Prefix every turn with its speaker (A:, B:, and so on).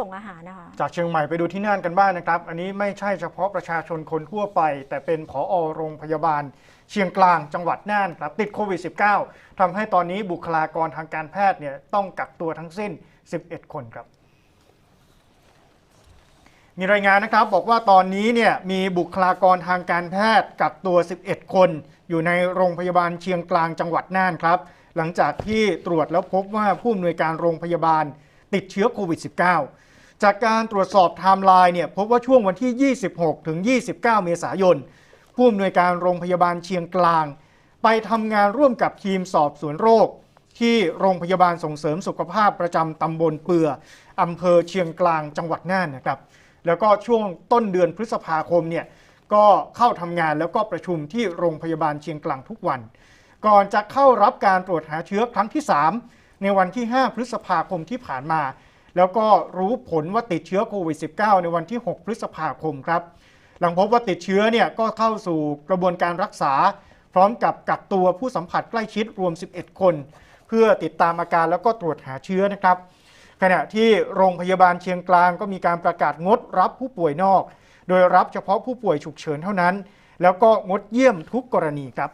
A: ส่งอาหารนะคะ
B: จากเชียงใหม่ไปดูที่น่านกันบ้างนะครับ อันนี้ไม่ใช่เฉพาะประชาชนคนทั่วไป แต่เป็นผอโรงพยาบาล เชียงกลางจังหวัดน่านครับติดโควิด -19 ทำให้ตอนนี้บุคลากรทางการแพทย์เนี่ยต้องกักตัวทั้งสิ้น 11 คนครับ มีรายงานนะครับบอกว่าตอนนี้เนี่ยมีบุคลากรทางการแพทย์กักตัว 11 คน อยู่ในโรงพยาบาลเชียงกลางจังหวัดน่านครับ หลังจากที่ตรวจแล้วพบว่าผู้อำนวยการโรงพยาบาลติดเชื้อโควิด -19 จากการตรวจสอบไทม์ไลน์เนี่ยพบว่าช่วงวันที่ 26 ถึง 29 เมษายน ผู้อำนวยการโรงพยาบาลเชียงกลาง ไปทำงานร่วมกับทีมสอบสวนโรค ที่โรงพยาบาลส่งเสริมสุขภาพประจำตำบลเปืออำเภอเชียงกลางจังหวัดน่านนะครับ แล้วก็ช่วงต้นเดือนพฤษภาคมเนี่ยก็เข้าทำงานแล้วก็ประชุมที่โรงพยาบาลเชียงกลางทุกวัน ก่อนจะเข้ารับการตรวจหาเชื้อครั้งที่ 3 ในวันที่ 5 พฤษภาคมที่ผ่านมา แล้วก็รู้ผลว่าติดเชื้อโควิด -19 ในวันที่ 6 พฤษภาคมครับ หลังพบว่าติดเชื้อเนี่ยก็เข้าสู่กระบวนการรักษา พร้อมกับกักตัวผู้สัมผัสใกล้ชิดรวม 11 คน เพื่อติดตามอาการแล้วก็ตรวจหาเชื้อนะครับ ขณะที่โรงพยาบาลเชียงกลางก็มีการประกาศงดรับผู้ป่วยนอก โดยรับเฉพาะผู้ป่วยฉุกเฉินเท่านั้น แล้วก็งดเยี่ยมทุกกรณีครับ